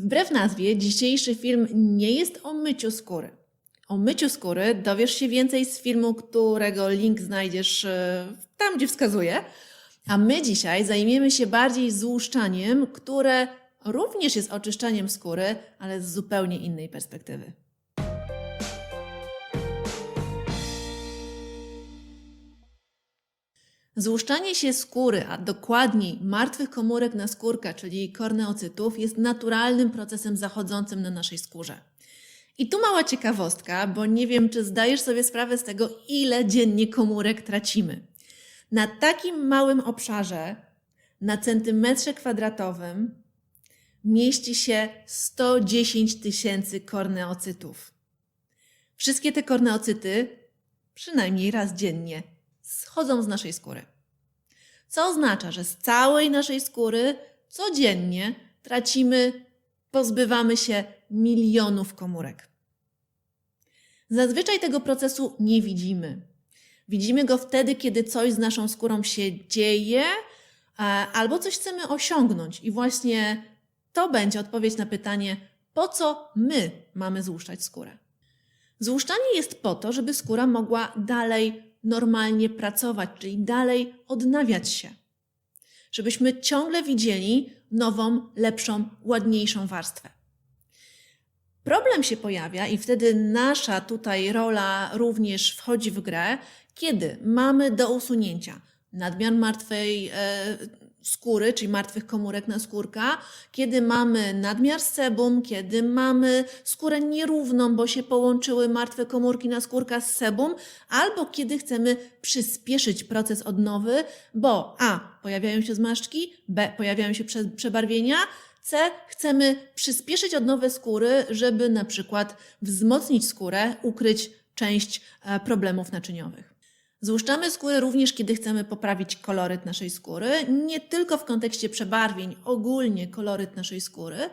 Wbrew nazwie, dzisiejszy film nie jest o myciu skóry. O myciu skóry dowiesz się więcej z filmu, którego link znajdziesz e, tam, gdzie wskazuję. A my dzisiaj zajmiemy się bardziej złuszczaniem, które również jest oczyszczaniem skóry, ale z zupełnie innej perspektywy. Złuszczanie się skóry, a dokładniej martwych komórek na skórkę, czyli korneocytów, jest naturalnym procesem zachodzącym na naszej skórze. I tu mała ciekawostka, bo nie wiem, czy zdajesz sobie sprawę z tego, ile dziennie komórek tracimy. Na takim małym obszarze, na centymetrze kwadratowym, mieści się 110 tysięcy korneocytów. Wszystkie te korneocyty, przynajmniej raz dziennie, schodzą z naszej skóry. Co oznacza, że z całej naszej skóry codziennie tracimy, pozbywamy się milionów komórek. Zazwyczaj tego procesu nie widzimy. Widzimy go wtedy, kiedy coś z naszą skórą się dzieje, e, albo coś chcemy osiągnąć. I właśnie to będzie odpowiedź na pytanie, po co my mamy złuszczać skórę. Złuszczanie jest po to, żeby skóra mogła dalej normalnie pracować, czyli dalej odnawiać się. Żebyśmy ciągle widzieli nową, lepszą, ładniejszą warstwę. Problem się pojawia i wtedy nasza tutaj rola również wchodzi w grę, kiedy mamy do usunięcia nadmiar martwej e, skóry, czyli martwych komórek na skórka, kiedy mamy nadmiar sebum, kiedy mamy skórę nierówną, bo się połączyły martwe komórki na skórka z sebum, albo kiedy chcemy przyspieszyć proces odnowy, bo a. pojawiają się zmarszczki, b. pojawiają się prze, przebarwienia, C. Chcemy przyspieszyć odnowę skóry, żeby na przykład wzmocnić skórę, ukryć część e, problemów naczyniowych. Złuszczamy skórę również, kiedy chcemy poprawić koloryt naszej skóry, nie tylko w kontekście przebarwień, ogólnie koloryt naszej skóry,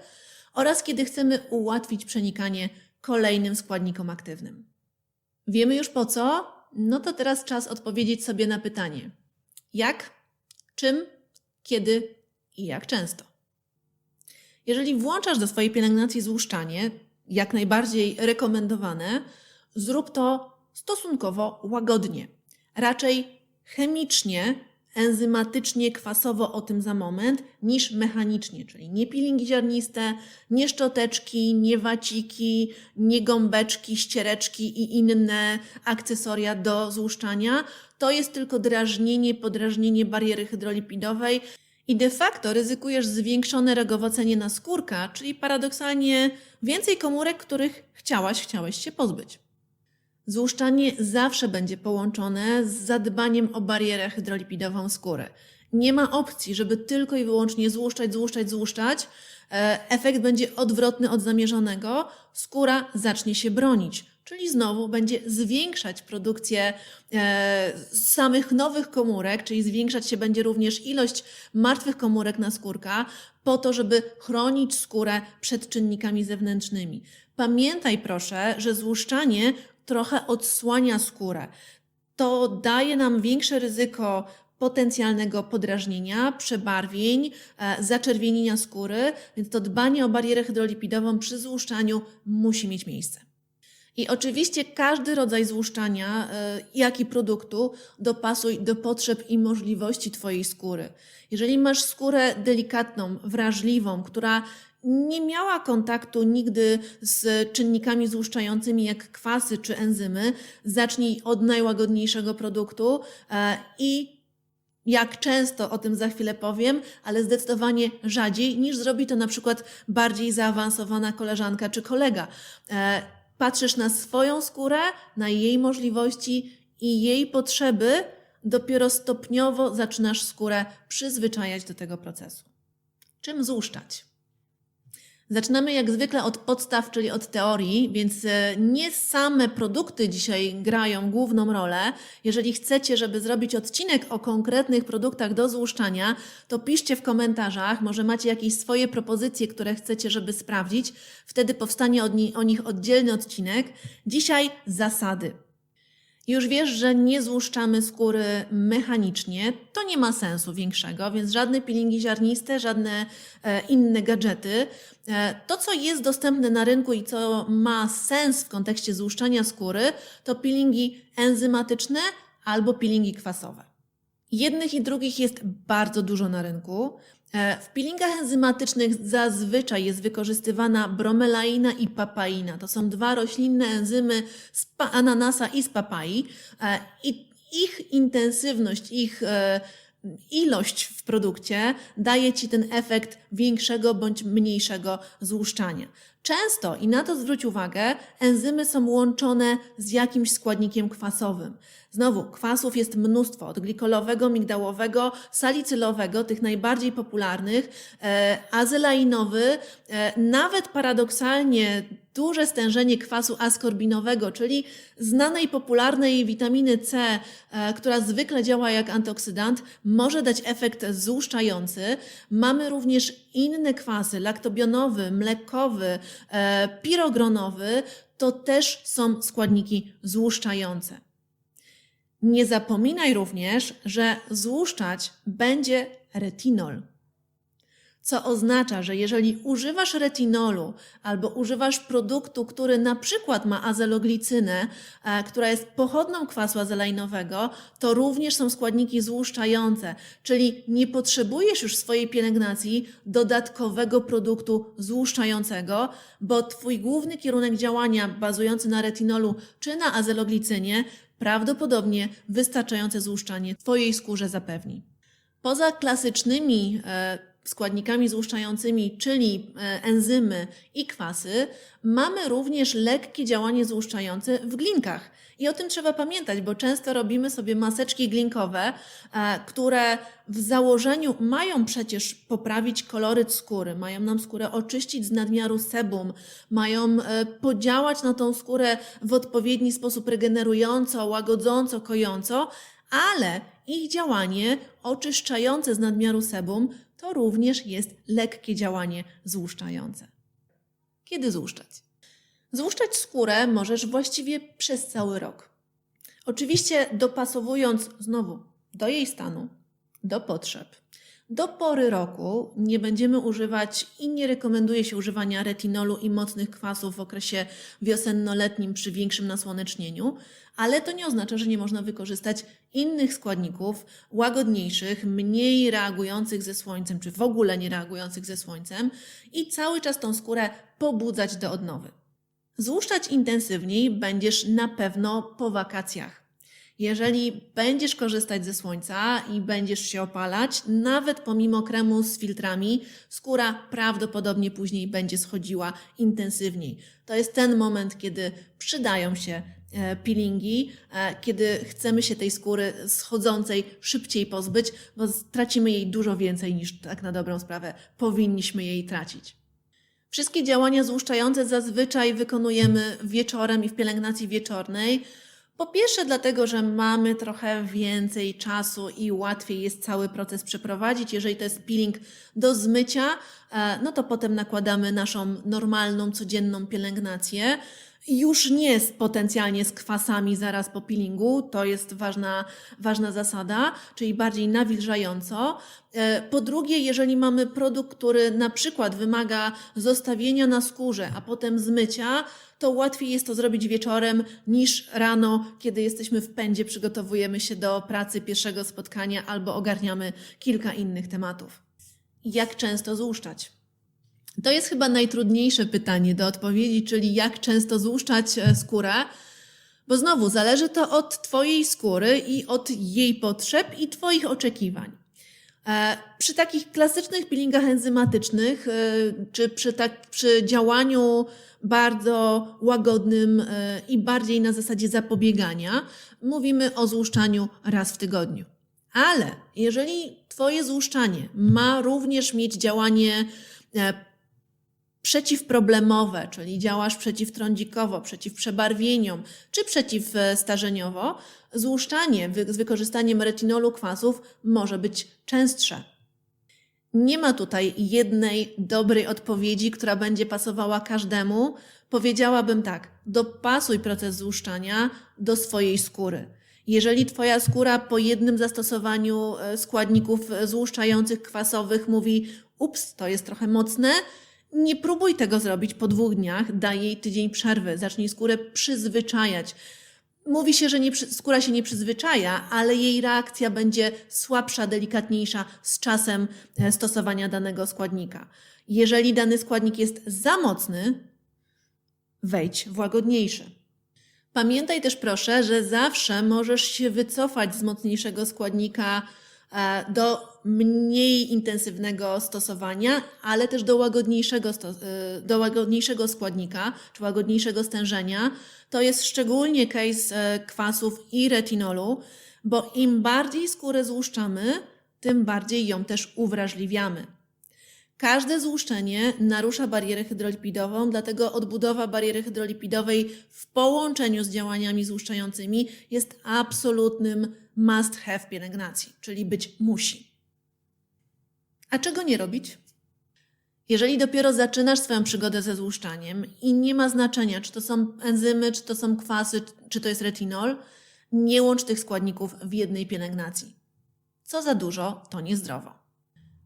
oraz kiedy chcemy ułatwić przenikanie kolejnym składnikom aktywnym. Wiemy już po co? No to teraz czas odpowiedzieć sobie na pytanie: jak, czym, kiedy i jak często. Jeżeli włączasz do swojej pielęgnacji złuszczanie, jak najbardziej rekomendowane, zrób to stosunkowo łagodnie. Raczej chemicznie, enzymatycznie, kwasowo o tym za moment, niż mechanicznie, czyli nie peelingi ziarniste, nie szczoteczki, nie waciki, nie gąbeczki, ściereczki i inne akcesoria do złuszczania. To jest tylko drażnienie, podrażnienie bariery hydrolipidowej i de facto ryzykujesz zwiększone rogowocenie na skórka, czyli paradoksalnie więcej komórek, których chciałaś, chciałeś się pozbyć. Złuszczanie zawsze będzie połączone z zadbaniem o barierę hydrolipidową skóry. Nie ma opcji, żeby tylko i wyłącznie złuszczać, złuszczać, złuszczać. E, Efekt będzie odwrotny od zamierzonego. Skóra zacznie się bronić, czyli znowu będzie zwiększać produkcję e, samych nowych komórek, czyli zwiększać się będzie również ilość martwych komórek na skórka, po to, żeby chronić skórę przed czynnikami zewnętrznymi. Pamiętaj proszę, że złuszczanie trochę odsłania skórę. To daje nam większe ryzyko potencjalnego podrażnienia, przebarwień, e, zaczerwienienia skóry, więc to dbanie o barierę hydrolipidową przy złuszczaniu musi mieć miejsce. I oczywiście każdy rodzaj złuszczania, e, jak i produktu, dopasuj do potrzeb i możliwości Twojej skóry. Jeżeli masz skórę delikatną, wrażliwą, która nie miała kontaktu nigdy z czynnikami złuszczającymi jak kwasy czy enzymy, zacznij od najłagodniejszego produktu e, i jak często o tym za chwilę powiem, ale zdecydowanie rzadziej niż zrobi to na przykład bardziej zaawansowana koleżanka czy kolega. E, patrzysz na swoją skórę, na jej możliwości i jej potrzeby, dopiero stopniowo zaczynasz skórę przyzwyczajać do tego procesu. Czym złuszczać? Zaczynamy jak zwykle od podstaw, czyli od teorii, więc e, nie same produkty dzisiaj grają główną rolę. Jeżeli chcecie, żeby zrobić odcinek o konkretnych produktach do złuszczania, to piszcie w komentarzach, może macie jakieś swoje propozycje, które chcecie, żeby sprawdzić. Wtedy powstanie o nich oddzielny odcinek. Dzisiaj zasady. Już wiesz, że nie złuszczamy skóry mechanicznie, to nie ma sensu większego, więc żadne peelingi ziarniste, żadne e, inne gadżety. E, to, co jest dostępne na rynku i co ma sens w kontekście złuszczania skóry, to peelingi enzymatyczne albo peelingi kwasowe. Jednych i drugich jest bardzo dużo na rynku. E, W peelingach enzymatycznych zazwyczaj jest wykorzystywana bromelaina i papaina. To są dwa roślinne enzymy z ananasa i z papai. E, I ich intensywność, ich e, ilość w produkcie daje ci ten efekt większego bądź mniejszego złuszczania. Często, i na to zwróć uwagę, enzymy są łączone z jakimś składnikiem kwasowym. Znowu, kwasów jest mnóstwo, od glikolowego, migdałowego, salicylowego, tych najbardziej popularnych, e, azelainowy, e, nawet paradoksalnie duże stężenie kwasu askorbinowego, czyli znanej popularnej witaminy C, e, która zwykle działa jak antyoksydant, może dać efekt złuszczający. Mamy również inne kwasy, laktobionowy, mlekowy, e, pirogronowy, to też są składniki złuszczające. Nie zapominaj również, że złuszczać będzie retinol. Co oznacza, że jeżeli używasz retinolu albo używasz produktu, który na przykład ma azeloglicynę, e, która jest pochodną kwasu azelainowego, to również są składniki złuszczające, czyli nie potrzebujesz już w swojej pielęgnacji dodatkowego produktu złuszczającego, bo Twój główny kierunek działania bazujący na retinolu czy na azeloglicynie prawdopodobnie wystarczające złuszczanie Twojej skórze zapewni. Poza klasycznymi e, składnikami złuszczającymi, czyli e, enzymy i kwasy, mamy również lekkie działanie złuszczające w glinkach. I o tym trzeba pamiętać, bo często robimy sobie maseczki glinkowe, e, które w założeniu mają przecież poprawić koloryt skóry, mają nam skórę oczyścić z nadmiaru sebum, mają e, podziałać na tą skórę w odpowiedni sposób regenerująco, łagodząco, kojąco, ale ich działanie oczyszczające z nadmiaru sebum to również jest lekkie działanie złuszczające. Kiedy złuszczać? Złuszczać skórę możesz właściwie przez cały rok. Oczywiście dopasowując znowu do jej stanu, do potrzeb. Do pory roku nie będziemy używać i nie rekomenduje się używania retinolu i mocnych kwasów w okresie wiosenno-letnim przy większym nasłonecznieniu, ale to nie oznacza, że nie można wykorzystać innych składników łagodniejszych, mniej reagujących ze słońcem, czy w ogóle nie reagujących ze słońcem i cały czas tą skórę pobudzać do odnowy. Złuszczać intensywniej będziesz na pewno po wakacjach. Jeżeli będziesz korzystać ze słońca i będziesz się opalać, nawet pomimo kremu z filtrami, skóra prawdopodobnie później będzie schodziła intensywniej. To jest ten moment, kiedy przydają się e, peelingi, e, kiedy chcemy się tej skóry schodzącej szybciej pozbyć, bo tracimy jej dużo więcej niż tak na dobrą sprawę powinniśmy jej tracić. Wszystkie działania złuszczające zazwyczaj wykonujemy wieczorem i w pielęgnacji wieczornej. Po pierwsze, dlatego, że mamy trochę więcej czasu i łatwiej jest cały proces przeprowadzić. Jeżeli to jest peeling do zmycia, e, no to potem nakładamy naszą normalną, codzienną pielęgnację. Już nie z, potencjalnie z kwasami zaraz po peelingu, to jest ważna, ważna zasada, czyli bardziej nawilżająco. E, Po drugie, jeżeli mamy produkt, który na przykład wymaga zostawienia na skórze, a potem zmycia, to łatwiej jest to zrobić wieczorem niż rano, kiedy jesteśmy w pędzie, przygotowujemy się do pracy, pierwszego spotkania albo ogarniamy kilka innych tematów. Jak często złuszczać? To jest chyba najtrudniejsze pytanie do odpowiedzi, czyli jak często złuszczać e, skórę, bo znowu zależy to od Twojej skóry i od jej potrzeb i Twoich oczekiwań. E, Przy takich klasycznych peelingach enzymatycznych, e, czy przy, tak, przy działaniu bardzo łagodnym i bardziej na zasadzie zapobiegania, mówimy o złuszczaniu raz w tygodniu. Ale jeżeli Twoje złuszczanie ma również mieć działanie przeciwproblemowe, czyli działasz przeciwtrądzikowo, przeciw przebarwieniom czy przeciwstarzeniowo, złuszczanie z wykorzystaniem retinolu kwasów może być częstsze. Nie ma tutaj jednej dobrej odpowiedzi, która będzie pasowała każdemu. Powiedziałabym tak: dopasuj proces złuszczania do swojej skóry. Jeżeli Twoja skóra po jednym zastosowaniu e, składników e, złuszczających, kwasowych mówi: Ups, to jest trochę mocne, nie próbuj tego zrobić po dwóch dniach, daj jej tydzień przerwy, zacznij skórę przyzwyczajać. Mówi się, że nie, skóra się nie przyzwyczaja, ale jej reakcja będzie słabsza, delikatniejsza z czasem e, stosowania danego składnika. Jeżeli dany składnik jest za mocny, wejdź w łagodniejszy. Pamiętaj też proszę, że zawsze możesz się wycofać z mocniejszego składnika do mniej intensywnego stosowania, ale też do łagodniejszego, e, do łagodniejszego składnika czy łagodniejszego stężenia. To jest szczególnie case e, kwasów i retinolu, bo im bardziej skórę złuszczamy, tym bardziej ją też uwrażliwiamy. Każde złuszczenie narusza barierę hydrolipidową, dlatego odbudowa bariery hydrolipidowej w połączeniu z działaniami złuszczającymi jest absolutnym must have pielęgnacji, czyli być musi. A czego nie robić? Jeżeli dopiero zaczynasz swoją przygodę ze złuszczaniem i nie ma znaczenia, czy to są enzymy, czy to są kwasy, czy to jest retinol, nie łącz tych składników w jednej pielęgnacji. Co za dużo, to niezdrowo.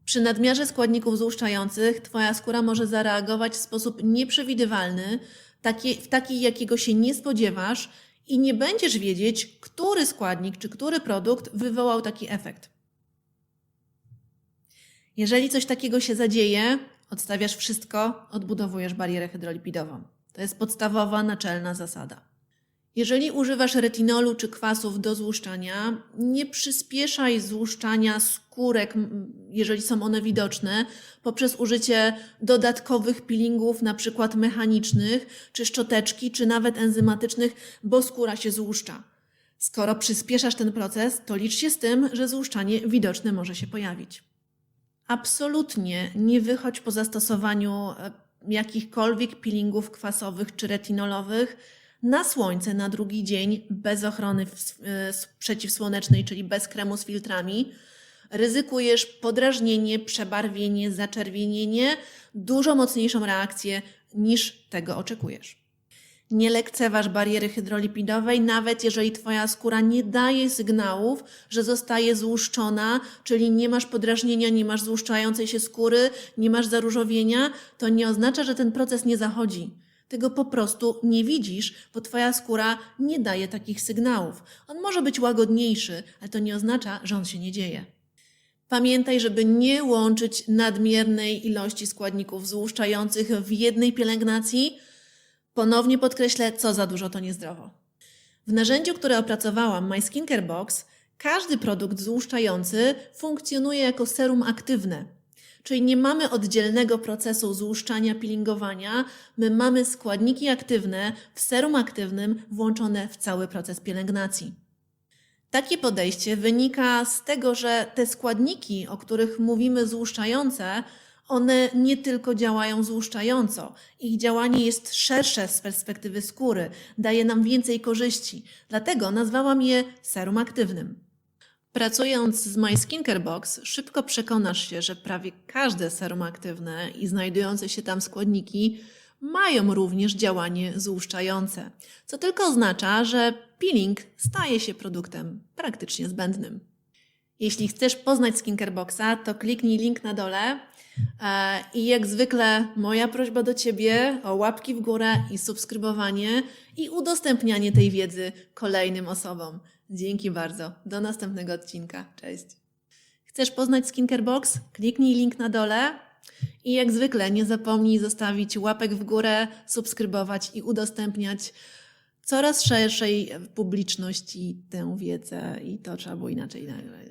Przy nadmiarze składników złuszczających Twoja skóra może zareagować w sposób nieprzewidywalny, taki, taki, jakiego się nie spodziewasz, i nie będziesz wiedzieć, który składnik czy który produkt wywołał taki efekt. Jeżeli coś takiego się zadzieje, odstawiasz wszystko, odbudowujesz barierę hydrolipidową. To jest podstawowa, naczelna zasada. Jeżeli używasz retinolu czy kwasów do złuszczania, nie przyspieszaj złuszczania skórek, jeżeli są one widoczne, poprzez użycie dodatkowych peelingów, na przykład mechanicznych, czy szczoteczki, czy nawet enzymatycznych, bo skóra się złuszcza. Skoro przyspieszasz ten proces, to licz się z tym, że złuszczanie widoczne może się pojawić. Absolutnie nie wychodź po zastosowaniu e, jakichkolwiek peelingów kwasowych czy retinolowych na słońce na drugi dzień bez ochrony e, przeciwsłonecznej, czyli bez kremu z filtrami. Ryzykujesz podrażnienie, przebarwienie, zaczerwienienie, dużo mocniejszą reakcję niż tego oczekujesz. Nie lekceważ bariery hydrolipidowej, nawet jeżeli Twoja skóra nie daje sygnałów, że zostaje złuszczona, czyli nie masz podrażnienia, nie masz złuszczającej się skóry, nie masz zaróżowienia, to nie oznacza, że ten proces nie zachodzi. Tego po prostu nie widzisz, bo Twoja skóra nie daje takich sygnałów. On może być łagodniejszy, ale to nie oznacza, że on się nie dzieje. Pamiętaj, żeby nie łączyć nadmiernej ilości składników złuszczających w jednej pielęgnacji. Ponownie podkreślę, co za dużo to niezdrowo. W narzędziu, które opracowałam, My Skincare Box, każdy produkt złuszczający funkcjonuje jako serum aktywne. Czyli nie mamy oddzielnego procesu złuszczania, peelingowania, my mamy składniki aktywne w serum aktywnym włączone w cały proces pielęgnacji. Takie podejście wynika z tego, że te składniki, o których mówimy złuszczające, one nie tylko działają złuszczająco. Ich działanie jest szersze z perspektywy skóry, daje nam więcej korzyści. Dlatego nazwałam je serum aktywnym. Pracując z My Skincare Box, szybko przekonasz się, że prawie każde serum aktywne i znajdujące się tam składniki mają również działanie złuszczające, co tylko oznacza, że peeling staje się produktem praktycznie zbędnym. Jeśli chcesz poznać Skincare Boxa, to kliknij link na dole e, i jak zwykle moja prośba do Ciebie o łapki w górę i subskrybowanie i udostępnianie tej wiedzy kolejnym osobom. Dzięki bardzo. Do następnego odcinka. Cześć. Chcesz poznać Skincare Box? Kliknij link na dole i jak zwykle nie zapomnij zostawić łapek w górę, subskrybować i udostępniać coraz szerszej publiczności tę wiedzę i to trzeba było inaczej nagrać.